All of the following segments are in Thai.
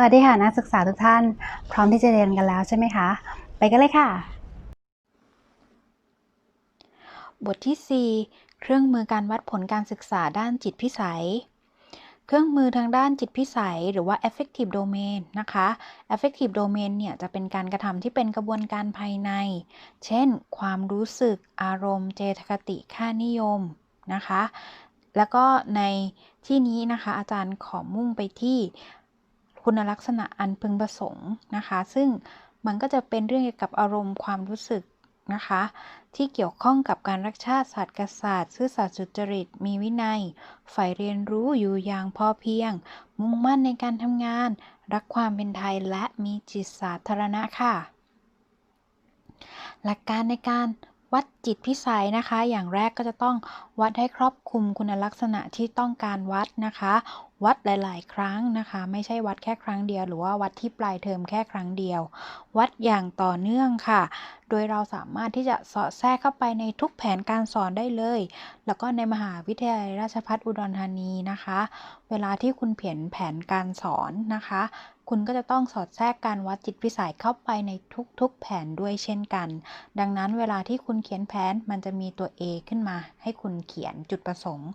วัสดีค่ะนักศึกษาทุกท่าน พร้อมที่จะเรียนกันแล้วใช่ไหมคะ ไปกันเลยค่ะ บทที่ 4 เครื่องมือการวัดผลการศึกษาด้านจิตพิสัย เครื่องมือทางด้านจิตพิสัย หรือว่า affective domain นะคะ affective domain เนี่ยจะเป็นการกระทำที่เป็นกระบวนการภายใน เช่น ความรู้สึกอารมณ์เจตคติค่านิยมนะคะ แล้วก็ในที่นี้นะคะอาจารย์ขอมุ่งไปที่ คุณลักษณะอันพึงประสงค์นะคะ ซึ่งมันก็จะเป็นเรื่องเกี่ยวกับอารมณ์ความรู้สึกนะคะ ที่เกี่ยวข้องกับการรักชาติศาสตร์กษัตริย์ซื่อสัตย์สุจริต มีวินัยใฝ่เรียนรู้อยู่อย่างพอเพียง มุ่งมั่นในการทำงาน รักความเป็นไทยและมีจิตสาธารณะค่ะ หลักการในการวัดจิตพิสัยนะคะ อย่างแรกก็จะต้องวัดให้ครอบคลุมคุณลักษณะที่ต้องการวัดนะคะ วัดหลาย ๆ ครั้งนะคะ ไม่ใช่วัดแค่ครั้งเดียว หรือว่าวัดที่ปลายเทอมแค่ครั้งเดียว วัดอย่างต่อเนื่องค่ะ โดยเราสามารถที่จะสอดแทรกเข้าไปในทุกแผนการสอนได้เลย แล้วก็ในมหาวิทยาลัยราชภัฏอุดรธานีนะคะ เวลาที่คุณเขียนแผนการสอนนะคะ คุณก็จะต้องสอดแทรกการวัดจิตพิสัยเข้าไปในทุก ๆ แผนด้วยเช่นกัน ดังนั้นเวลาที่คุณเขียนแผนมันจะมีตัว A ขึ้นมา ให้คุณเขียนจุดประสงค์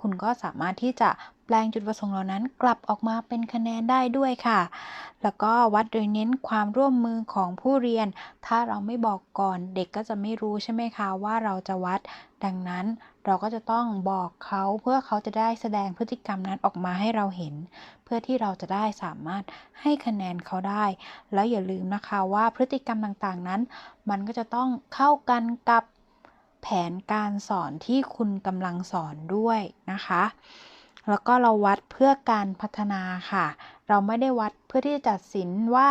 คุณก็สามารถที่จะ ปลงจุดประสงค์เหล่านั้นกลับออกมาเป็นคะแนนได้ด้วยค่ะ แล้วก็วัดโดยเน้นความร่วมมือของผู้เรียน ถ้าเราไม่บอกก่อนเด็กก็จะไม่รู้ใช่ไหมคะว่าเราจะวัด ดังนั้นเราก็จะต้องบอกเขาเพื่อเขาจะได้แสดงพฤติกรรมนั้นออกมาให้เราเห็น เพื่อที่เราจะได้สามารถให้คะแนนเขาได้ แล้วอย่าลืมนะคะว่าพฤติกรรมต่างๆนั้น มันก็จะต้องเข้ากันกับแผนการสอนที่คุณกำลังสอนด้วยนะคะ แล้วก็เราวัดเพื่อการพัฒนาค่ะ เราไม่ได้วัดเพื่อที่จะตัดสินว่า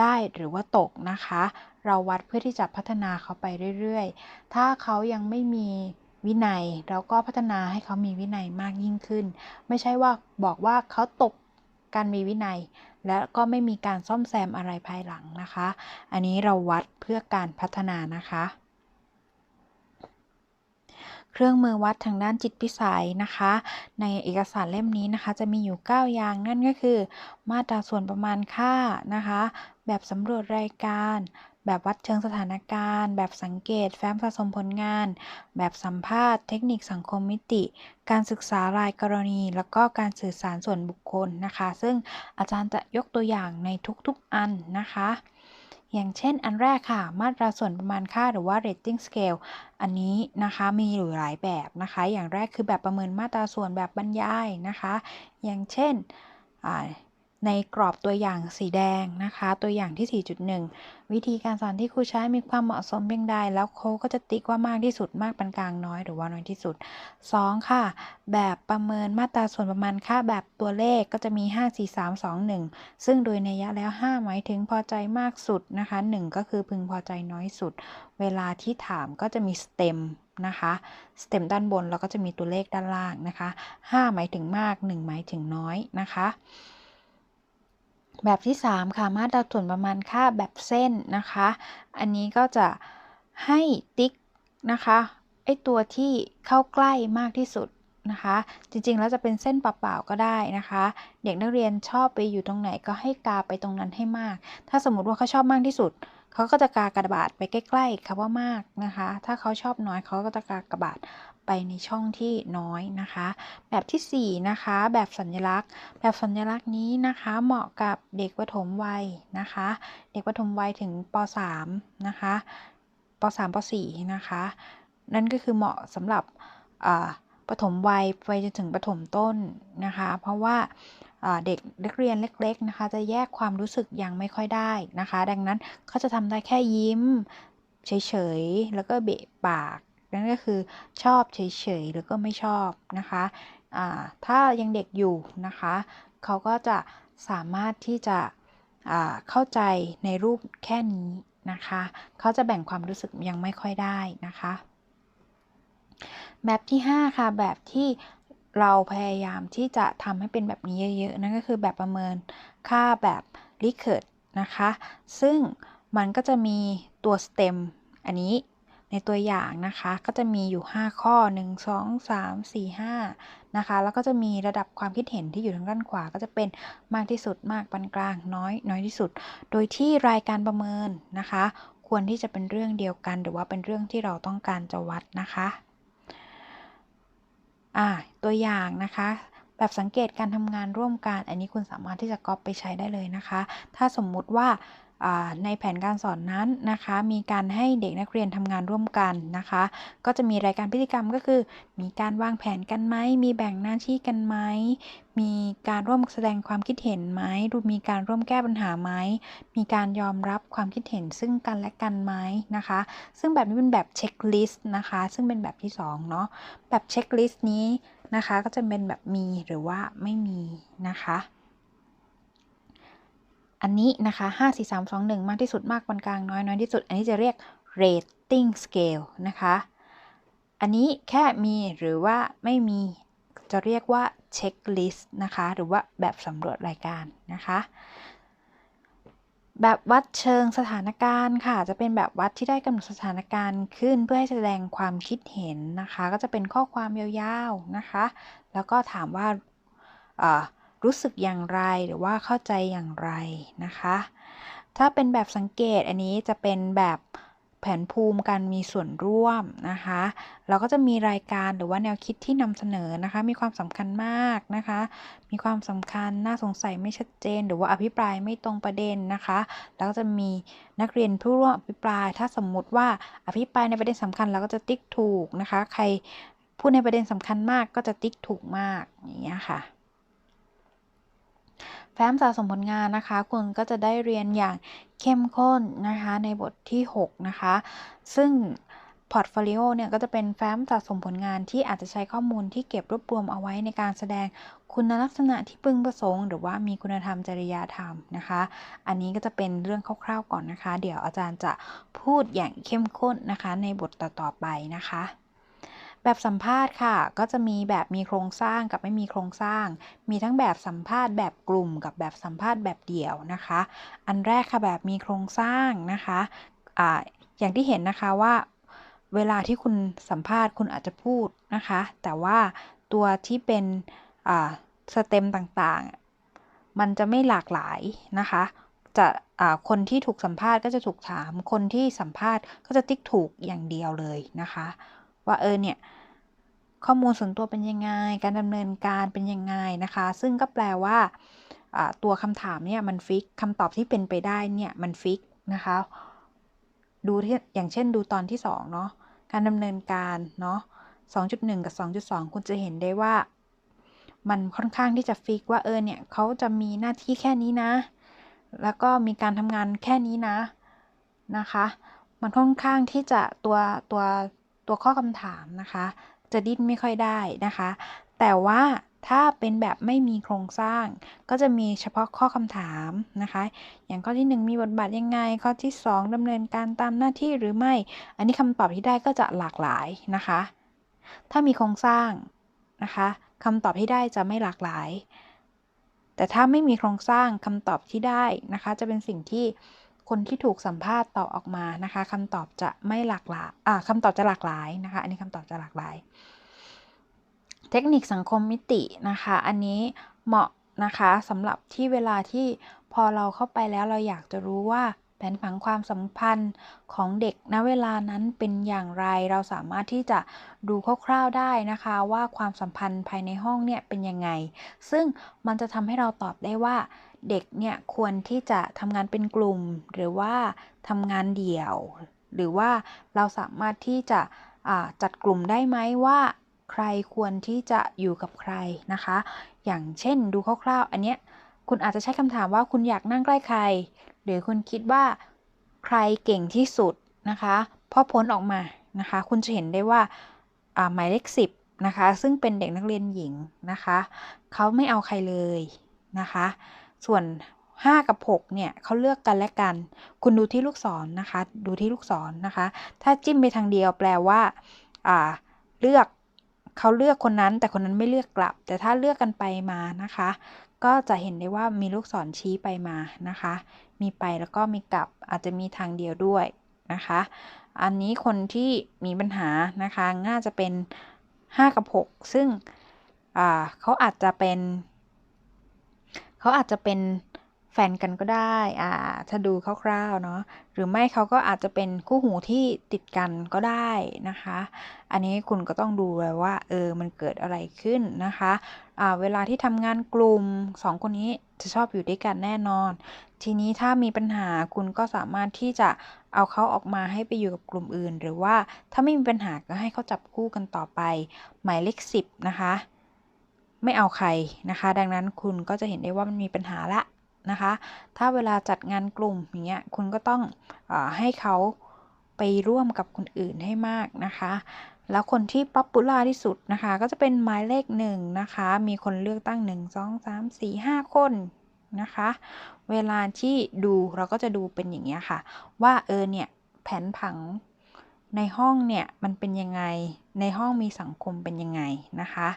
ได้หรือว่าตกนะคะ เราวัดเพื่อที่จะพัฒนาเขาไปเรื่อยๆ ถ้าเขายังไม่มีวินัย เราก็พัฒนาให้เขามีวินัยมากยิ่งขึ้น ไม่ใช่ว่าบอกว่าเขาตกการมีวินัย และก็ไม่มีการซ่อมแซมอะไรภายหลังนะคะ อันนี้เราวัดเพื่อการพัฒนานะคะ เครื่องมือวัดทางด้านจิตพิสัยนะคะ ในเอกสารเล่มนี้นะคะ จะมีอยู่ 9 อย่างนั่นก็คือ มาตราส่วนประมาณค่านะคะ แบบสำรวจรายการแบบวัดเชิงสถานการณ์ แบบสังเกต แฟ้มสะสมผลงาน แบบสัมภาษณ์ เทคนิคสังคมมิติ การศึกษารายกรณี แล้วก็การสื่อสารส่วนบุคคลนะคะ ซึ่งอาจารย์จะยกตัวอย่างในทุกๆอันนะคะ อย่างเช่นอันแรกค่ะ มาตราส่วนประมาณค่าหรือว่า rating scale อันนี้นะคะมีอยู่หลายแบบนะคะ อย่างแรกคือแบบประเมินมาตราส่วนแบบบรรยายนะคะ อย่างเช่น ในกรอบตัวอย่างสีแดงนะคะ ตัวอย่างที่ 4.1 วิธีการสอนที่ครูใช้มีความเหมาะสมเพียงใด แล้วโค้ก็จะติ๊กว่ามากที่สุดมากปานกลางน้อยหรือว่าน้อยที่สุด 2 ค่ะ แบบประเมินมาตราส่วนประมาณค่าแบบตัวเลขก็จะมี 5 4 3 2 1 ซึ่งโดยนัยยะแล้ว 5 หมายถึงพอใจมากสุดนะคะ 1 ก็คือพึงพอใจน้อยสุด เวลาที่ถามก็จะมีสเต็มนะคะสเต็มด้านบนแล้วก็จะมีตัวเลขด้านล่างนะคะ 5 หมายถึงมาก 1 หมายถึงน้อยนะคะ แบบที่ 3 ค่ะ มาตราส่วนประมาณค่าแบบเส้นนะคะ อันนี้ก็จะให้ติ๊กนะคะไอตัวที่เข้าใกล้มากที่สุดนะคะ จริงๆแล้วจะเป็นเส้นเปล่าๆก็ได้นะคะ เด็กนักเรียนชอบไปอยู่ตรงไหนก็ให้กาไปตรงนั้นให้มาก ถ้าสมมติว่าเขาชอบมากที่สุดเขาก็จะกากระบาดไปใกล้ๆคำว่ามากนะคะ ถ้าเขาชอบน้อยเขาก็จะกากระบาด ไปในช่องที่น้อยนะคะ แบบที่ 4 นะคะ แบบสัญลักษณ์ แบบสัญลักษณ์นี้นะคะ เหมาะกับเด็กประถมวัยนะคะ เด็กประถมวัยถึงป .3 นะคะป .3 ป .4 นะคะ นั่นก็คือเหมาะสำหรับปฐมวัยไปจนถึงปฐมต้นนะคะ เพราะว่าเด็กนักเรียนเล็ก ๆนะคะ จะแยกความรู้สึกยังไม่ค่อยได้นะคะ ดังนั้นเขาจะทำได้แค่ยิ้มเฉยๆ แล้วก็เบะปาก นั่นก็คือชอบเฉยๆหรือก็ไม่ชอบนะคะถ้ายังเด็กอยู่นะคะเขาก็จะสามารถที่จะเข้าใจในรูปแค่นี้นะคะเขาจะแบ่งความรู้สึกยังไม่ค่อยได้นะคะแบบที่ 5 ค่ะ แบบที่เราพยายามที่จะทำให้เป็นแบบนี้เยอะๆ นั่นก็คือแบบประเมินค่าแบบ l i k e r t นะคะ ซึ่งมันก็จะมีตัว stem อันนี้ ในตัวอย่างนะคะ ก็จะมีอยู่ 5 ข้อ 1 2 3 4 5นะคะ แล้วก็จะมีระดับความคิดเห็นที่อยู่ทางด้านขวา ก็จะเป็นมากที่สุดมากปานกลางน้อยน้อยที่สุด โดยที่รายการประเมินนะคะ ควรที่จะเป็นเรื่องเดียวกัน หรือว่าเป็นเรื่องที่เราต้องการจะวัดนะคะอ่าตัวอย่างนะคะแบบสังเกตการทำงานร่วมกัน อันนี้คุณสามารถที่จะก๊อปไปใช้ได้เลยนะคะ ถ้าสมมุติว่า ในแผนการสอนนั้นนะคะ มีการให้เด็กนักเรียนทำงานร่วมกันนะคะ ก็จะมีรายการพฤติกรรมก็คือ มีการวางแผนกันไหม มีแบ่งหน้าที่กันไหม มีการร่วมแสดงความคิดเห็นไหมดูมีการร่วมแก้ปัญหาไหม มีการยอมรับความคิดเห็นซึ่งกันและกันไหมนะคะ ซึ่งแบบนี้เป็นแบบเช็คลิสต์นะคะ ซึ่งเป็นแบบที่2เนาะ แบบเช็คลิสต์นี้นะคะ ก็จะเป็นแบบมีหรือว่าไม่มีนะคะ อันนี้นะคะ5 4 3 2 1 มากที่สุดมากปานกลางน้อยน้อยที่สุด อันนี้จะเรียก rating scale นะคะ อันนี้แค่มีหรือว่าไม่มีจะเรียกว่า checklist นะคะ หรือว่าแบบสำรวจรายการนะคะแบบวัดเชิงสถานการณ์ค่ะ จะเป็นแบบวัดที่ได้กำหนดสถานการณ์ขึ้นเพื่อให้แสดงความคิดเห็นนะคะ ก็จะเป็นข้อความยาวๆนะคะ แล้วก็ถามว่า รู้สึกอย่างไรหรือว่าเข้าใจอย่างไรนะคะ ถ้าเป็นแบบสังเกตอันนี้จะเป็นแบบแผนภูมิการมีส่วนร่วมนะคะ เราก็จะมีรายการหรือว่าแนวคิดที่นำเสนอนะคะ มีความสำคัญมากนะคะ มีความสำคัญน่าสงสัยไม่ชัดเจน หรือว่าอภิปรายไม่ตรงประเด็นนะคะ แล้วก็จะมีนักเรียนผู้ร่วมอภิปราย ถ้าสมมุติว่าอภิปรายในประเด็นสำคัญเราก็จะติ๊กถูกนะคะ ใครพูดในประเด็นสำคัญมากก็จะติ๊กถูกมากอย่างเงี้ยค่ะ แฟ้มสะสมผลงานนะคะ คุณก็จะได้เรียนอย่างเข้มข้นนะคะ ในบทที่ 6 นะคะ ซึ่งพอร์ตโฟลิโอเนี่ยก็จะเป็นแฟ้มสะสมผลงานที่อาจจะใช้ข้อมูลที่เก็บรวบรวมเอาไว้ในการแสดงคุณลักษณะที่พึงประสงค์ หรือว่ามีคุณธรรมจริยธรรมนะคะ อันนี้ก็จะเป็นเรื่องคร่าวๆก่อนนะคะ เดี๋ยวอาจารย์จะพูดอย่างเข้มข้นนะคะ ในบทต่อๆไปนะคะ แบบสัมภาษณ์ค่ะ ก็จะมีแบบมีโครงสร้างกับไม่มีโครงสร้าง มีทั้งแบบสัมภาษณ์แบบกลุ่มกับแบบสัมภาษณ์แบบเดี่ยวนะคะ อันแรกค่ะแบบมีโครงสร้างนะคะอ่าอย่างที่เห็นนะคะว่าเวลาที่คุณสัมภาษณ์คุณอาจจะพูดนะคะ แต่ว่าตัวที่เป็นอ่าสเต็มต่างๆ มันจะไม่หลากหลายนะคะจะคนที่ถูกสัมภาษณ์ก็จะถูกถาม คนที่สัมภาษณ์ก็จะติ๊กถูกอย่างเดียวเลยนะคะ ว่าเออเนี่ย ข้อมูลส่วนตัวเป็นยังไง การดำเนินการเป็นยังไงนะคะ ซึ่งก็แปลว่าตัวคำถามเนี่ยมันฟิกคำตอบที่เป็นไปได้เนี่ยมันฟิกนะคะ ดูที่อย่างเช่นดูตอนที่2เนาะการดำเนินการเนาะ2.1 กับ 2.2 คุณจะเห็นได้ว่า มันค่อนข้างที่จะฟิกว่าเออเนี่ยเขาจะมีหน้าที่แค่นี้นะ แล้วก็มีการทำงานแค่นี้นะนะคะ มันค่อนข้างที่จะตัวตัวตัวข้อคำถามนะคะ จะดิ้นไม่ค่อยได้นะคะ แต่ว่าถ้าเป็นแบบไม่มีโครงสร้าง ก็จะมีเฉพาะข้อคำถามนะคะ อย่างข้อที่ 1 มีบทบาทยังไง ข้อที่ 2ดำเนินการตามหน้าที่หรือไม่ อันนี้คำตอบที่ได้ก็จะหลากหลายนะคะ ถ้ามีโครงสร้างนะคะคำตอบที่ได้จะไม่หลากหลาย แต่ถ้าไม่มีโครงสร้างคำตอบที่ได้นะคะ จะเป็นสิ่งที่คนที่ถูกสัมภาษณ์ตอบออกมานะคะคำตอบจะไม่หลากหลายคำตอบจะหลากหลายนะคะ อันนี้คำตอบจะหลากหลาย เทคนิคสังคมมิตินะคะ อันนี้เหมาะนะคะสำหรับที่เวลาที่พอเราเข้าไปแล้วเราอยากจะรู้ว่าแผนผังความสัมพันธ์ของเด็กณเวลานั้นเป็นอย่างไร เราสามารถที่จะดูคร่าวๆได้นะคะว่าความสัมพันธ์ภายในห้องเนี่ยเป็นยังไง ซึ่งมันจะทำให้เราตอบได้ว่าเด็กเนี่ยควรที่จะทำงานเป็นกลุ่ม หรือว่าทำงานเดี่ยว หรือว่าเราสามารถที่จะจัดกลุ่มได้ไหมว่า ใครควรที่จะอยู่กับใครนะคะ อย่างเช่นดูคร่าวๆ อันเนี้ยคุณอาจจะใช้คำถามว่าคุณอยากนั่งใกล้ใคร หรือคุณคิดว่าใครเก่งที่สุดนะคะพอพ้นออกมานะคะ คุณจะเห็นได้ว่าหมายเลขสิบนะคะ ซึ่งเป็นเด็กนักเรียนหญิงนะคะเขาไม่เอาใครเลยนะคะ ส่วน 5 กับ 6 เนี่ยเขาเลือกกันและกัน คุณดูที่ลูกศรนนะคะ ดูที่ลูกศรนนะคะ ถ้าจิ้มไปทางเดียวแปลว่าอ่าเลือก เขาเลือกคนนั้นแต่คนนั้นไม่เลือกกลับ แต่ถ้าเลือกกันไปมานะคะ ก็จะเห็นได้ว่ามีลูกศรชี้ไปมานะคะ มีไปแล้วก็มีกลับอาจจะมีทางเดียวด้วยนะคะ อันนี้คนที่มีปัญหานะคะน่าจะเป็น 5 กับ 6 ซึ่งเขาอาจจะเป็น เขาอาจจะเป็น แฟนกันก็ได้อ่าถ้าดูคร่าวๆเนาะหรือไม่เขาก็อาจจะเป็นคู่หูที่ติดกันก็ได้นะคะ อันนี้คุณก็ต้องดูเลยว่าเออมันเกิดอะไรขึ้นนะคะอ่าเวลาที่ทำงานกลุ่มสองคนนี้จะชอบอยู่ด้วยกันแน่นอน ทีนี้ถ้ามีปัญหาคุณก็สามารถที่จะเอาเขาออกมาให้ไปอยู่กับกลุ่มอื่น หรือว่าถ้าไม่มีปัญหาก็ให้เขาจับคู่กันต่อไป หมายเลขสิบนะคะไม่เอาใครนะคะ ดังนั้นคุณก็จะเห็นได้ว่ามันมีปัญหาละ นะคะ ถ้าเวลาจัดงานกลุ่มอย่างเงี้ยคุณก็ต้องอให้เขาไปร่วมกับคนอื่นให้มากนะคะ แล้วคนที่ป๊อปปูล่าที่สุดนะคะ ก็จะเป็นหมายเลขหนึ่งนะคะ มีคนเลือกตั้ง 1 2 3 4 5 คนนะคะ เวลาที่ดูเราก็จะดูเป็นอย่างเงี้ยค่ะ ว่าเออเนี่ยแผนผังในห้องเนี่ยมันเป็นยังไง ในห้องมีสังคมเป็นยังไงนะคะ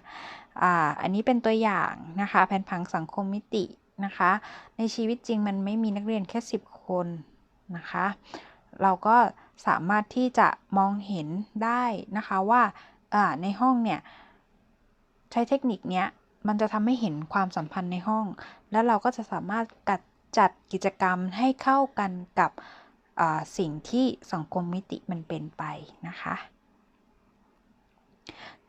อ่า อันนี้เป็นตัวอย่างนะคะ แผนผังสังคมมิติ นะคะ ในชีวิตจริงมันไม่มีนักเรียนแค่ 10 คนนะคะ เราก็สามารถที่จะมองเห็นได้นะคะว่าในห้องเนี่ยใช้เทคนิคเนี้ยมันจะทำให้เห็นความสัมพันธ์ในห้อง แล้วเราก็จะสามารถกัดจัดกิจกรรมให้เข้ากันกับสิ่งที่สังคมมิติมันเป็นไปนะคะ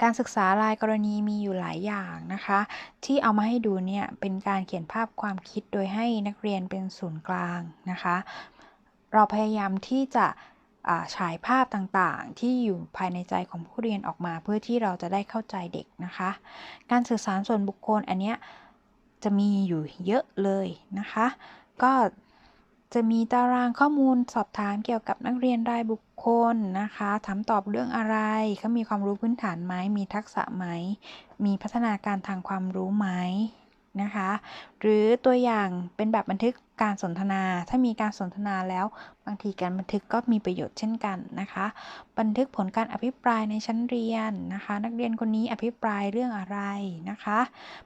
การศึกษารายกรณีมีอยู่หลายอย่างนะคะ ที่เอามาให้ดูเนี่ยเป็นการเขียนภาพความคิดโดยให้นักเรียนเป็นศูนย์กลางนะคะ เราพยายามที่จะฉายภาพต่างๆ ที่อยู่ภายในใจของผู้เรียนออกมา เพื่อที่เราจะได้เข้าใจเด็กนะคะ การสื่อสารส่วนบุคคลอันเนี้ยจะมีอยู่เยอะเลยนะคะ ก็ จะมีตารางข้อมูลสอบถามเกี่ยวกับนักเรียนรายบุคคลนะคะ ถามตอบเรื่องอะไร เขามีความรู้พื้นฐานไหม มีทักษะไหม มีพัฒนาการทางความรู้ไหม นะคะ หรือตัวอย่างเป็นแบบบันทึกการสนทนา ถ้ามีการสนทนาแล้วบางทีการบันทึกก็มีประโยชน์เช่นกันนะคะ บันทึกผลการอภิปรายในชั้นเรียนนะคะ นักเรียนคนนี้อภิปรายเรื่องอะไรนะคะ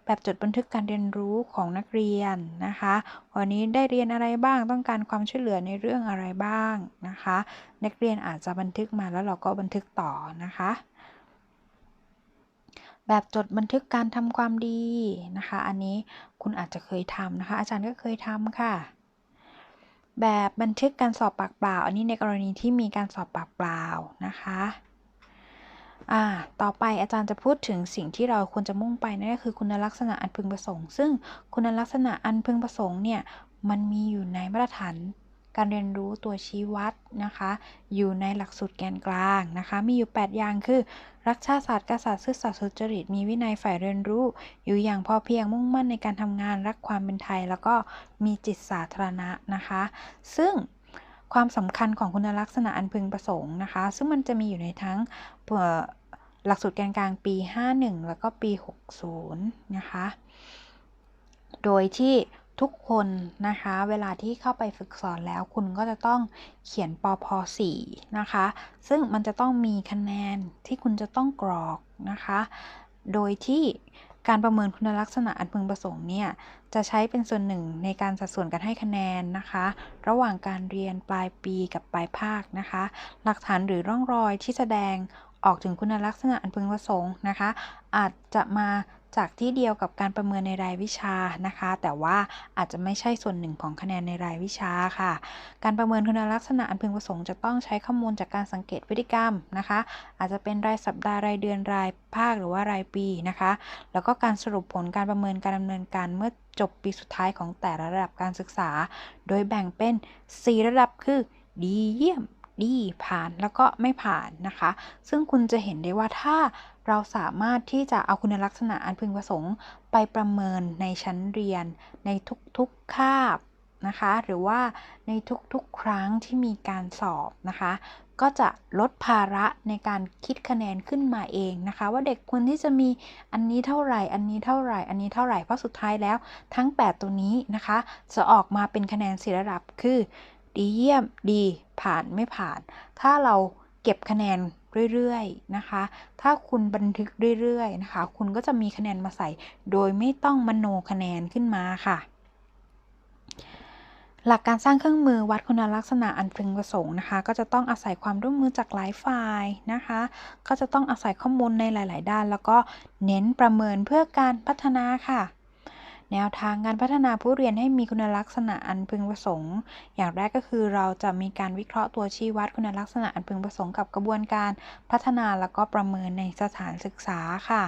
แบบจดบันทึกการเรียนรู้ของนักเรียนนะคะ วันนี้ได้เรียนอะไรบ้างต้องการความช่วยเหลือในเรื่องอะไรบ้างนะคะ นักเรียนอาจจะบันทึกมาแล้วเราก็บันทึกต่อนะคะ แบบจดบันทึกการทำความดีนะคะ อันนี้คุณอาจจะเคยทำนะคะ อาจารย์ก็เคยทำค่ะ แบบบันทึกการสอบปากเปล่า อันนี้ในกรณีที่มีการสอบปากเปล่านะคะอ่าต่อไปอาจารย์จะพูดถึงสิ่งที่เราควรจะมุ่งไปนั่นก็คือคุณลักษณะอันพึงประสงค์ ซึ่งคุณลักษณะอันพึงประสงค์เนี่ยมันมีอยู่ในมาตรฐาน การเรียนรู้ตัวชี้วัดนะคะ อยู่ในหลักสูตรแกนกลางนะคะ มีอยู่ 8 อย่างคือ รักชาติศาสตร์กษัตริย์ซื่อสัตย์สุจริต มีวินัยฝ่ายเรียนรู้ อยู่อย่างพอเพียงมุ่งมั่นในการทำงานรักความเป็นไทย แล้วก็มีจิตสาธารณะนะคะ ซึ่งความสำคัญของคุณลักษณะอันพึงประสงค์นะคะ ซึ่งมันจะมีอยู่ในทั้งหลักสูตรแกนกลางปี 51 แล้วก็ปี 60 นะคะ โดยที่ ทุกคนนะคะ เวลาที่เข้าไปฝึกสอนแล้วคุณก็จะต้องเขียนปพ4นะคะ ซึ่งมันจะต้องมีคะแนนที่คุณจะต้องกรอกนะคะ โดยที่การประเมินคุณลักษณะอันพึงประสงค์เนี่ย จะใช้เป็นส่วนหนึ่งในการสัดส่วนการให้คะแนนนะคะ ระหว่างการเรียนปลายปีกับปลายภาคนะคะ หลักฐานหรือร่องรอยที่แสดงออกถึงคุณลักษณะอันพึงประสงค์นะคะ อาจจะมา จากที่เดียวกับการประเมินในรายวิชานะคะ แต่ว่าอาจจะไม่ใช่ส่วนหนึ่งของคะแนนในรายวิชาค่ะ การประเมินคุณลักษณะอันพึงประสงค์จะต้องใช้ข้อมูลจากการสังเกตพฤติกรรมนะคะ อาจจะเป็นรายสัปดาห์รายเดือนรายภาคหรือว่ารายปีนะคะ แล้วก็การสรุปผลการประเมินการดำเนินการเมื่อจบปีสุดท้ายของแต่ละระดับการศึกษา โดยแบ่งเป็น 4 ระดับคือดีเยี่ยมดีผ่านแล้วก็ไม่ผ่านนะคะ ซึ่งคุณจะเห็นได้ว่าถ้า เราสามารถที่จะเอาคุณลักษณะอันพึงประสงค์ไปประเมินในชั้นเรียนในทุกๆคาบนะคะ หรือว่าในทุกๆครั้งที่มีการสอบนะคะ ก็จะลดภาระในการคิดคะแนนขึ้นมาเองนะคะ ว่าเด็กควรที่จะมีอันนี้เท่าไหร่ อันนี้เท่าไหร่ อันนี้เท่าไหร่ เพราะสุดท้ายแล้วทั้ง 8 ตัวนี้นะคะ จะออกมาเป็นคะแนนสี่ระดับคือ ดีเยี่ยมดีผ่านไม่ผ่าน ถ้าเราเก็บคะแนน เรื่อยๆนะคะ ถ้าคุณบันทึกเรื่อยๆนะคะ คุณก็จะมีคะแนนมาใส่ โดยไม่ต้องมโนคะแนนขึ้นมาค่ะ หลักการสร้างเครื่องมือวัดคุณลักษณะอันพึงประสงค์นะคะ ก็จะต้องอาศัยความร่วมมือจากหลายฝ่ายนะคะ ก็จะต้องอาศัยข้อมูลในหลาย ๆ ด้าน แล้วก็เน้นประเมินเพื่อการพัฒนาค่ะ แนวทางการพัฒนาผู้เรียนให้มีคุณลักษณะอันพึงประสงค์ อย่างแรกก็คือเราจะมีการวิเคราะห์ตัวชี้วัดคุณลักษณะอันพึงประสงค์กับกระบวนการพัฒนาแล้วก็ประเมินในสถานศึกษาค่ะ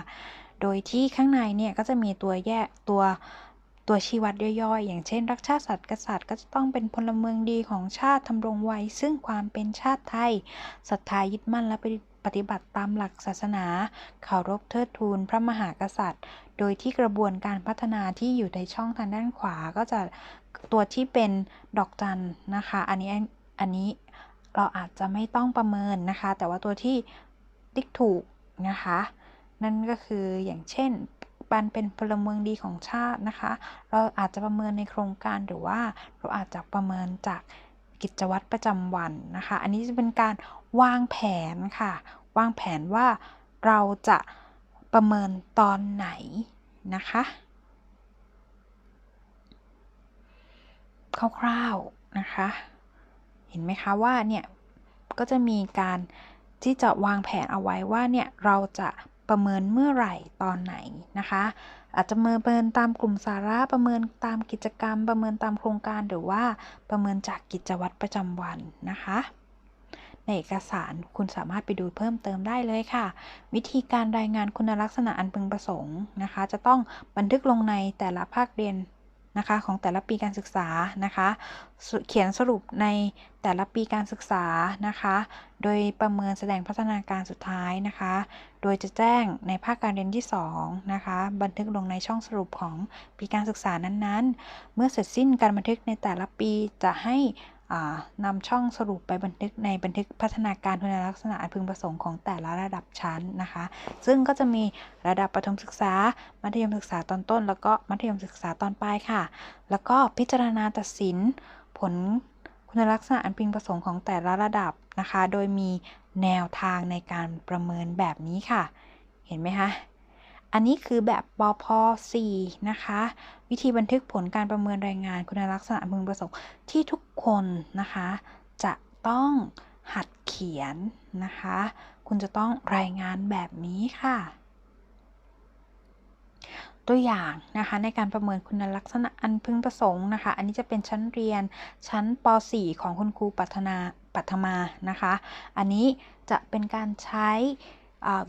โดยที่ข้างในเนี่ยก็จะมีตัวแยกตัวตัวชี้วัดย่อยๆ อย่างเช่น รักชาติศาสตร์กษัตริย์ก็จะต้องเป็นพลเมืองดีของชาติทำรงไว้ซึ่งความเป็นชาติไทยศรัทธายึดมั่นและปฏิ ปฏิบัติตามหลักศาสนาเคารพเทิดทูนพระมหากษัตริย์ โดยที่กระบวนการพัฒนาที่อยู่ในช่องทางด้านขวาก็จะตัวที่เป็นดอกจันนะคะ อันนี้อันนี้เราอาจจะไม่ต้องประเมินนะคะ แต่ว่าตัวที่ติ๊กถูกนะคะ นั่นก็คืออย่างเช่นปันเป็นพลเมืองดีของชาตินะคะ เราอาจจะประเมินในโครงการหรือว่าเราอาจจะประเมินจาก กิจวัตรประจำวันนะคะ อันนี้จะเป็นการวางแผนค่ะ วางแผนว่าเราจะประเมินตอนไหนนะคะคร่าวๆนะคะ เห็นไหมคะว่าเนี่ยก็จะมีการที่จะวางแผนเอาไว้ว่าเนี่ยเราจะประเมินเมื่อไหร่ตอนไหนนะคะ อาจจะประเมินตามกลุ่มสาระประเมินตามกิจกรรม ประเมินตามโครงการหรือว่าประเมินจากกิจวัตรประจำวันนะคะในเอกสารคุณสามารถไปดูเพิ่มเติมได้เลยค่ะ วิธีการรายงานคุณลักษณะอันพึงประสงค์นะคะ จะต้องบันทึกลงในแต่ละภาคเรียน นะคะของแต่ละปีการศึกษานะคะเขียนสรุปในแต่ละปีการศึกษานะคะ โดยประเมินแสดงพัฒนาการสุดท้ายนะคะ โดยจะแจ้งในภาคการเรียนที่2นะคะบันทึกลงในช่องสรุปของปีการศึกษานั้นๆ เมื่อเสร็จสิ้นการบันทึกในแต่ละปีจะให้ นำช่องสรุปไปบันทึกในบันทึกพัฒนาการคุณลักษณะอันพึงประสงค์ของแต่ละระดับชั้นนะคะ ซึ่งก็จะมีระดับประถมศึกษา มัธยมศึกษาตอนต้น แล้วก็มัธยมศึกษาตอนปลายค่ะ แล้วก็พิจารณาตัดสินผลคุณลักษณะอันพึงประสงค์ของแต่ละระดับนะคะ โดยมีแนวทางในการประเมินแบบนี้ค่ะ เห็นไหมคะ อันนี้คือแบบปพ4นะคะ วิธีบันทึกผลการประเมินรายงานคุณลักษณะพึงประสงค์ที่ทุกคนนะคะ จะต้องหัดเขียนนะคะ คุณจะต้องรายงานแบบนี้ค่ะ ตัวอย่างนะคะในการประเมินคุณลักษณะอันพึงประสงค์นะคะ อันนี้จะเป็นชั้นเรียนชั้นป .4 ของคุณครูปัฒนาปัทมานะคะ อันนี้จะเป็นการใช้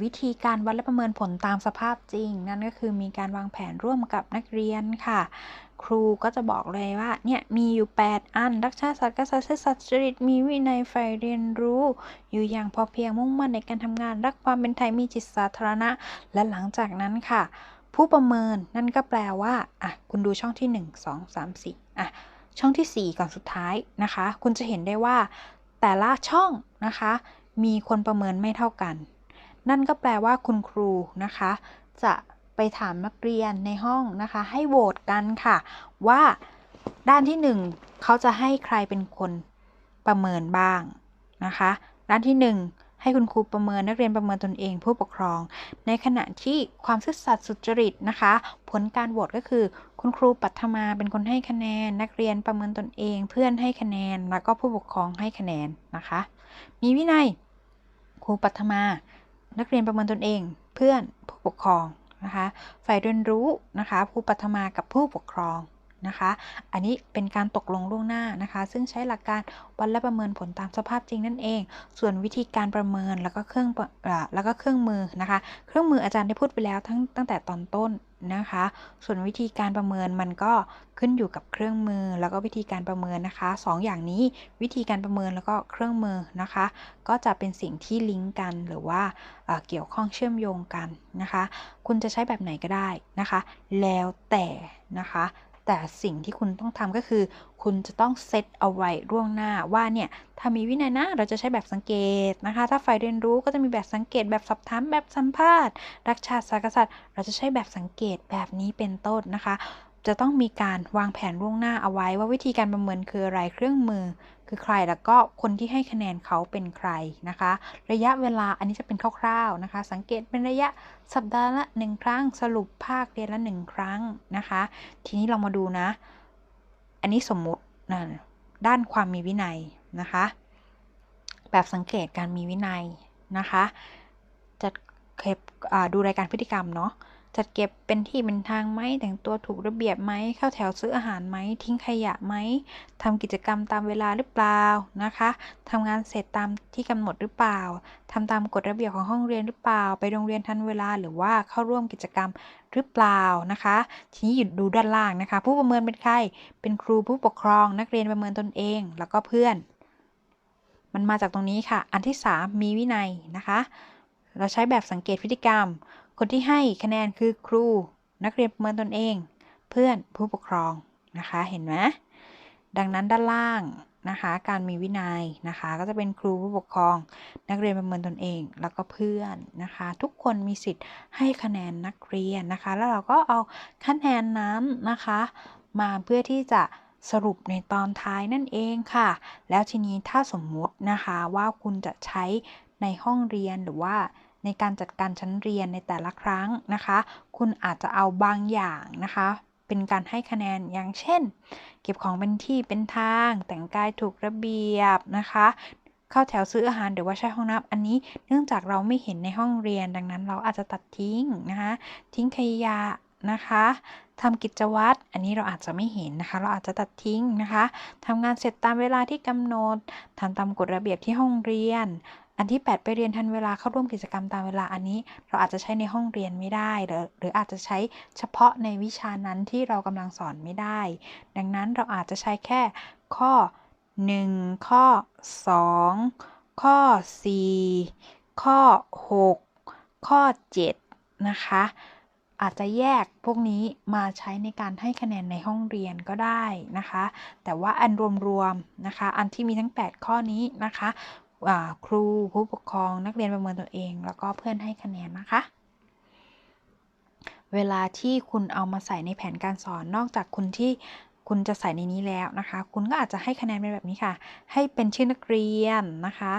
วิธีการวัดและประเมินผลตามสภาพจริง นั่นก็คือมีการวางแผนร่วมกับนักเรียนค่ะ ครูก็จะบอกเลยว่าเนี่ยมีอยู่ 8 อัน รักชาติศาสตร์กษัตริย์ศาสตร์จริตมีวินัยใฝ่เรียนรู้ อยู่อย่างพอเพียงมุ่งมั่นในการทำงาน รักความเป็นไทยมีจิตสาธารณะ และหลังจากนั้นค่ะ ผู้ประเมินนั่นก็แปลว่าอะคุณดูช่องที่ 1 2 3 4อะช่องที่ 4 ก่อนสุดท้ายนะคะ คุณจะเห็นได้ว่าแต่ละช่องนะคะ มีคนประเมินไม่เท่ากัน นั่นก็แปลว่าคุณครูนะคะ จะไปถามนักเรียนในห้องนะคะ ให้โหวตกันค่ะ ว่าด้านที่ 1เขาจะให้ใครเป็นคนประเมินบ้างนะคะ ด้านที่ 1 ให้คุณครูประเมินนักเรียนประเมินตนเองผู้ปกครอง ในขณะที่ความซื่อสัตย์สุจริตนะคะ ผลการโหวตก็คือ คุณครูปัทมาเป็นคนให้คะแนน นักเรียนประเมินตนเอง เพื่อนให้คะแนนแล้วก็ผู้ปกครองให้คะแนนนะคะ มีวินัยครูปัทมา นักเรียนประเมินตนเอง เพื่อนผู้ปกครองนะคะฝ่ายเรียนรู้นะคะผู้ปัทมากับผู้ปกครองนะคะ อันนี้เป็นการตกลงล่วงหน้านะคะ ซึ่งใช้หลักการวัดและประเมินผลตามสภาพจริงนั่นเอง ส่วนวิธีการประเมินแล้วก็เครื่องแล้วก็เครื่องมือนะคะ เครื่องมืออาจารย์ได้พูดไปแล้วทั้งตั้งแต่ตอนต้น นะคะ ส่วนวิธีการประเมินมันก็ขึ้นอยู่กับเครื่องมือแล้วก็วิธีการประเมินนะคะ2ออย่างนี้วิธีการประเมินแล้วก็เครื่องมือนะคะ ก็จะเป็นสิ่งที่ลิงก์กันหรือว่าเกี่ยวข้องเชื่อมโยงกันนะคะ คุณจะใช้แบบไหนก็ได้นะคะ แล้วแต่นะคะ แต่สิ่งที่คุณต้องทำก็คือ คุณจะต้องเซตเอาไว้ร่วงหน้าว่าเนี่ยถ้ามีวินัยนะเราจะใช้แบบสังเกตนะคะ ถ้าฝ่ายเรียนรู้ก็จะมีแบบสังเกตแบบสอบถามแบบสัมภาษณ์ รักชาติสากษัตริย์ เราจะใช้แบบสังเกตแบบนี้เป็นต้นนะคะ จะต้องมีการวางแผนล่วงหน้าเอาไว้ว่าวิธีการประเมินคืออะไรเครื่องมือ คือใครแล้วก็คนที่ให้คะแนนเขาเป็นใครนะคะ ระยะเวลาอันนี้จะเป็นคร่าวๆนะคะ สังเกตเป็นระยะสัปดาห์ละ 1 ครั้ง สรุปภาคเรียนละ 1 ครั้งนะคะ ทีนี้เรามาดูนะ อันนี้สมมุตินะด้านความมีวินัยนะคะ แบบสังเกตการมีวินัยนะคะจัดเก็บดูรายการพฤติกรรมเนาะ จัดเก็บเป็นที่เป็นทางไหมแต่งตัวถูกระเบียบไหมเข้าแถวซื้ออาหารไหมทิ้งขยะไหมทำกิจกรรมตามเวลาหรือเปล่านะคะทำงานเสร็จตามที่กำหนดหรือเปล่าทำตามกฎระเบียบของห้องเรียนหรือเปล่า ไปโรงเรียนทันเวลาหรือว่าเข้าร่วมกิจกรรมหรือเปล่านะคะ ทีนี้หยุดดูด้านล่างนะคะ ผู้ประเมินเป็นใครเป็นครูผู้ปกครอง นักเรียนประเมินตนเอง แล้วก็เพื่อน มันมาจากตรงนี้ค่ะ อันที่ 3 มีวินัยนะคะ เราใช้แบบสังเกตพฤติกรรม คนที่ให้คะแนนคือครู นักเรียนประเมินตนเอง เพื่อนผู้ปกครองนะคะ เห็นไหมดังนั้นด้านล่างนะคะ การมีวินัยนะคะ ก็จะเป็นครูผู้ปกครอง นักเรียนประเมินตนเอง แล้วก็เพื่อนนะคะ ทุกคนมีสิทธิ์ให้คะแนนนักเรียนนะคะ แล้วเราก็เอาคะแนนนั้นนะคะ มาเพื่อที่จะสรุปในตอนท้ายนั่นเองค่ะ แล้วทีนี้ถ้าสมมุตินะคะว่าคุณจะใช้ในห้องเรียนหรือว่า ในการจัดการชั้นเรียนในแต่ละครั้งนะคะ คุณอาจจะเอาบางอย่างนะคะ เป็นการให้คะแนนอย่างเช่น เก็บของเป็นที่เป็นทาง แต่งกายถูกระเบียบนะคะเข้าแถวซื้ออาหารหรือว่าใช้ห้องน้ำอันนี้ เนื่องจากเราไม่เห็นในห้องเรียนดังนั้น เราอาจจะตัดทิ้งนะคะทิ้งขยะนะคะทำกิจวัตรอันนี้เราอาจจะไม่เห็นนะคะ เราอาจจะตัดทิ้งนะคะทำงานเสร็จตามเวลาที่กำหนดทำตามกฎระเบียบที่ห้องเรียน อันที่ 8 ไปเรียนทันเวลาเข้าร่วมกิจกรรมตามเวลาอันนี้ เราอาจจะใช้ในห้องเรียนไม่ได้ หรือหรืออาจจะใช้เฉพาะในวิชานั้นที่เรากำลังสอนไม่ได้ ดังนั้นเราอาจจะใช้แค่ข้อ 1 ข้อ 2 ข้อ 4 ข้อ 6 ข้อ 7 นะคะอาจจะแยกพวกนี้มาใช้ในการให้คะแนนในห้องเรียนก็ได้นะคะ แต่ว่าอันรวมๆนะคะ อันที่มีทั้ง 8 ข้อนี้นะคะ ครูผู้ปกครองนักเรียนประเมินตัวเอง แล้วก็เพื่อนให้คะแนนนะคะ เวลาที่คุณเอามาใส่ในแผนการสอนนอกจากคุณที่คุณจะใส่ในนี้แล้วนะคะ คุณก็อาจจะให้คะแนนเป็นแบบนี้ค่ะ ให้เป็นชื่อนักเรียนนะคะ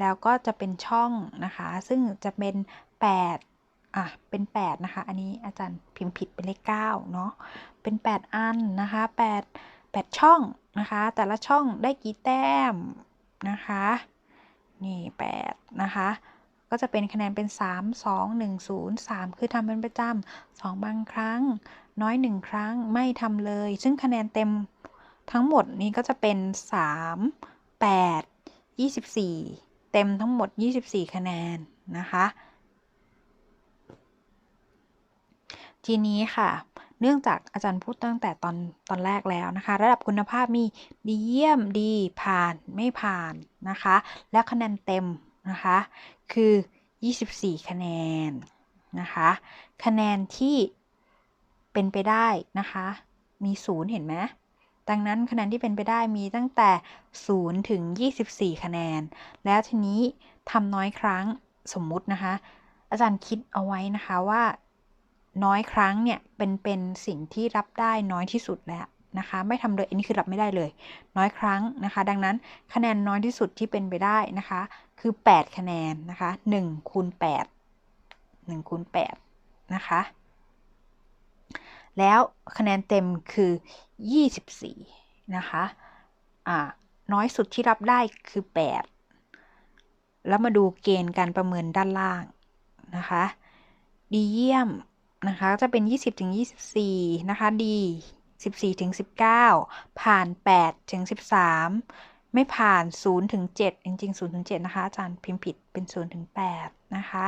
แล้วก็จะเป็นช่องนะคะ ซึ่งจะเป็น8อะ เป็น 8 นะคะ อันนี้อาจารย์พิมพ์ผิดเป็นเลข9เนาะ เป็น 8 อันนะคะ 8 8 ช่องนะคะ แต่ละช่องได้กี่แต้มนะคะ นี่ 8 นะคะ ก็จะเป็นคะแนนเป็น 3 2 1 0 3 คือทำเป็นประจำ2บางครั้ง น้อย 1 ครั้งไม่ทำเลย ซึ่งคะแนนเต็มทั้งหมดนี้ก็จะเป็น 3 8 24 เต็มทั้งหมด 24 คะแนนนะคะ ทีนี้ค่ะ เนื่องจากอาจารย์พูดตั้งแต่ตอนตอนแรกแล้วนะคะ ระดับคุณภาพมีดีเยี่ยมดีผ่านไม่ผ่านนะคะ และคะแนนเต็มนะคะ คือ 24 คะแนนนะคะ คะแนนที่เป็นไปได้นะคะ มี0เห็นไหมดังนั้นคะแนนที่เป็นไปได้มีตั้งแต่ 0 ถึง 24 คะแนน แล้วทีนี้ทำน้อยครั้งสมมุตินะคะ อาจารย์คิดเอาไว้นะคะว่า น้อยครั้งเนี่ยเป็นเป็นสิ่งที่รับได้น้อยที่สุดแล้วนะคะไม่ทำเลยอันนี้คือรับไม่ได้เลย น้อยครั้งนะคะ ดังนั้นคะแนนน้อยที่สุดที่เป็นไปได้นะคะ คือ 8 คะแนนนะคะ1คูณ8 1คูณ8นะคะ แล้วคะแนนเต็มคือ 24 นะคะอ่าน้อยสุดที่รับได้คือ 8 แล้วมาดูเกณฑ์การประเมินด้านล่างนะคะ ดีเยี่ยม นะคะจะเป็น 20ถึง24 นะคะดี14ถึง19 ผ่าน8ถึง13 ไม่ผ่าน0ถึง7จริงๆ0ถึง7นะคะ อาจารย์พิมพ์ผิดเป็น0ถึง8นะคะ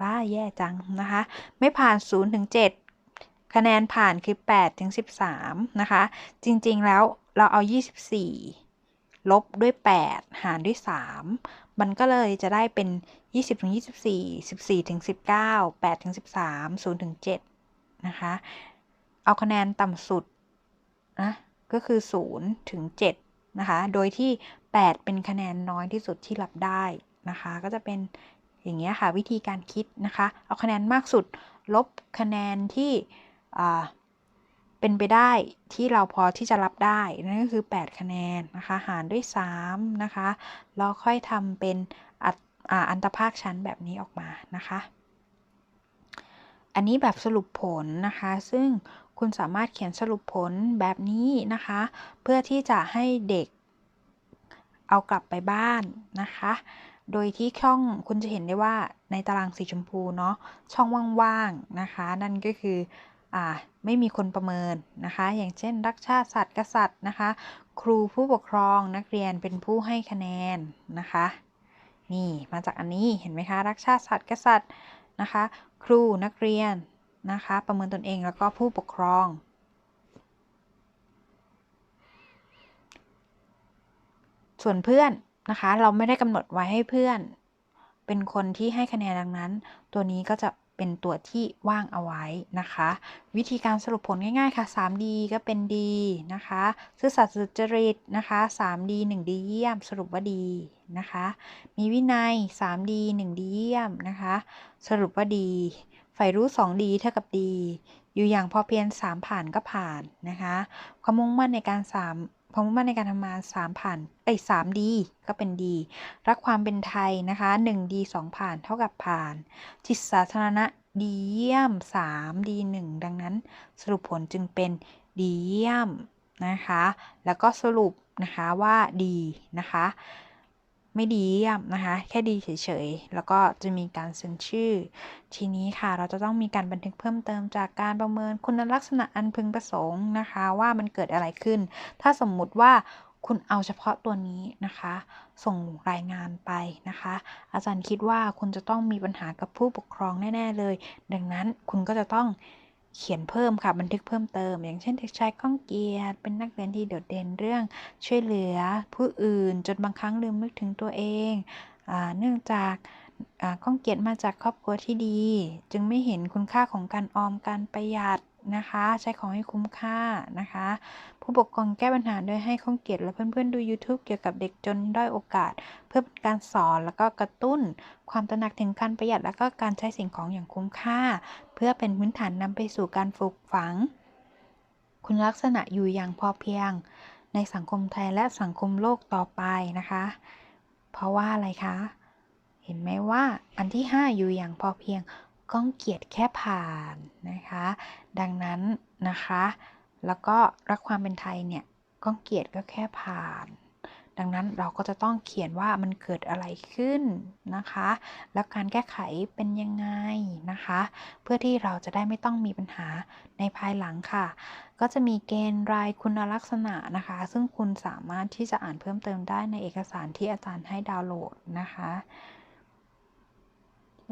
บ้าแย่จังนะคะ ไม่ผ่าน0ถึง7คะแนนผ่านคือ8ถึง13 นะคะ จริงๆแล้วเราเอา 24 ลบด้วย 8 หารด้วย 3 มันก็เลยจะได้เป็น 20ถึง24 14ถึง19 8ถึง13 0ถึง7นะคะ เอาคะแนนต่ำสุดนะก็คือ 0 ถึง 7 นะคะ โดยที่ 8 เป็นคะแนนน้อยที่สุดที่รับได้นะคะ ก็จะเป็นอย่างเงี้ยค่ะวิธีการคิดนะคะ เอาคะแนนมากสุดลบคะแนนที่ เป็นไปได้ที่เราพอที่จะรับได้ นั่นก็คือ 8 คะแนนนะคะหารด้วย3นะคะแล้วค่อยทำเป็นอัตอันตภาคชั้นแบบนี้ออกมานะคะ อันนี้แบบสรุปผลนะคะ ซึ่งคุณสามารถเขียนสรุปผลแบบนี้นะคะ เพื่อที่จะให้เด็กเอากลับไปบ้านนะคะ โดยที่ช่องคุณจะเห็นได้ว่าในตารางสีชมพูเนาะช่องว่างๆนะคะ นั่นก็คืออ่า ไม่มีคนประเมินนะคะ อย่างเช่น รักชาติสัตว์กษัตริย์นะคะ ครูผู้ปกครองนักเรียนเป็นผู้ให้คะแนนนะคะ นี่มาจากอันนี้เห็นไหมคะ รักชาติสัตว์กษัตริย์นะคะ ครูนักเรียนนะคะ ประเมินตนเองแล้วก็ผู้ปกครองส่วนเพื่อนนะคะ เราไม่ได้กำหนดไว้ให้เพื่อน เป็นคนที่ให้คะแนนดังนั้น ตัวนี้ก็จะ เป็นตัวที่ว่างเอาไว้นะคะ วิธีการสรุปผลง่ายๆค่ะ 3D ก็เป็นดีนะคะซื่อสัตย์สุจริตนะคะ 3D 1 ดีเยี่ยม สรุปว่าดีนะคะ มีวินัย 3D 1 ดีเยี่ยมนะคะ สรุปว่าดีใฝ่รู้ 2 ดีเท่ากับดี อยู่อย่างพอเพียง3ผ่านก็ผ่านนะคะ ความมุ่งมั่นในการ3ความมุ่งมั่นในการทำงาน3ผ่านเอ้ย3ดีก็เป็นดี รักความเป็นไทยนะคะ1ดี2ผ่านเท่ากับผ่าน จิตสาธารณะดีเยี่ยม3ดี1ดังนั้นสรุปผลจึงเป็นดีเยี่ยมนะคะ แล้วก็สรุปนะคะว่าดีนะคะ ไม่ดีเยี่ยมนะคะ แค่ดีเฉยๆ แล้วก็จะมีการเซ็นชื่อ ทีนี้ค่ะเราจะต้องมีการบันทึกเพิ่มเติมจากการประเมินคุณลักษณะอันพึงประสงค์นะคะ ว่ามันเกิดอะไรขึ้น ถ้าสมมุติว่าคุณเอาเฉพาะตัวนี้นะคะ ส่งรายงานไปนะคะ อาจารย์คิดว่าคุณจะต้องมีปัญหากับผู้ปกครองแน่ ๆ เลย ดังนั้นคุณก็จะต้อง เขียนเพิ่มค่ะบันทึกเพิ่มเติม อย่างเช่นเด็กชายก้องเกียรติเป็นนักเรียนที่โดดเด่นเรื่องช่วยเหลือผู้อื่นจนบางครั้งลืมนึกถึงตัวเองอเนื่องจากก้องเกียรติมาจากครอบครัวที่ดี จึงไม่เห็นคุณค่าของการออมการประหยัด นะคะ ใช้ของให้คุ้มค่านะคะ ผู้ปกครองแก้ปัญหาโดยให้ข้องเกียรติและเพื่อนๆดู YouTube เกี่ยวกับเด็กจนด้อยโอกาส เพื่อเป็นการสอนแล้วก็กระตุ้น ความตระหนักถึงการประหยัดและก็การใช้สิ่งของอย่างคุ้มค่า เพื่อเป็นพื้นฐานนำไปสู่การฝึกฝัง คุณลักษณะอยู่อย่างพอเพียง ในสังคมไทยและสังคมโลกต่อไปนะคะ เพราะว่าอะไรคะ เห็นไหมว่าอันที่ 5 อยู่อย่างพอเพียงก้องเกียรติแค่ผ่านนะคะ ดังนั้นนะคะ แล้วก็รักความเป็นไทยเนี่ยก้องเกียรติก็แค่ผ่าน ดังนั้นเราก็จะต้องเขียนว่ามันเกิดอะไรขึ้นนะคะ แล้วการแก้ไขเป็นยังไงนะคะ เพื่อที่เราจะได้ไม่ต้องมีปัญหาในภายหลังค่ะ ก็จะมีเกณฑ์รายคุณลักษณะนะคะ ซึ่งคุณสามารถที่จะอ่านเพิ่มเติมได้ในเอกสารที่อาจารย์ให้ดาวน์โหลดนะคะ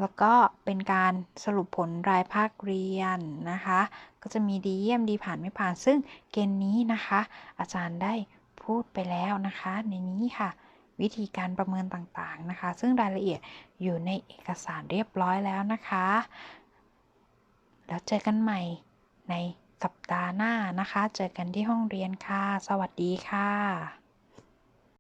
แล้วก็เป็นการสรุปผลรายภาคเรียนนะคะ ก็จะมีดีเยี่ยมดีผ่านไม่ผ่าน ซึ่งเกณฑ์นี้นะคะ อาจารย์ได้พูดไปแล้วนะคะ ในนี้ค่ะ วิธีการประเมินต่างๆนะคะ ซึ่งรายละเอียดอยู่ในเอกสารเรียบร้อยแล้วนะคะ แล้วเจอกันใหม่ในสัปดาห์หน้านะคะ เจอกันที่ห้องเรียนค่ะ สวัสดีค่ะ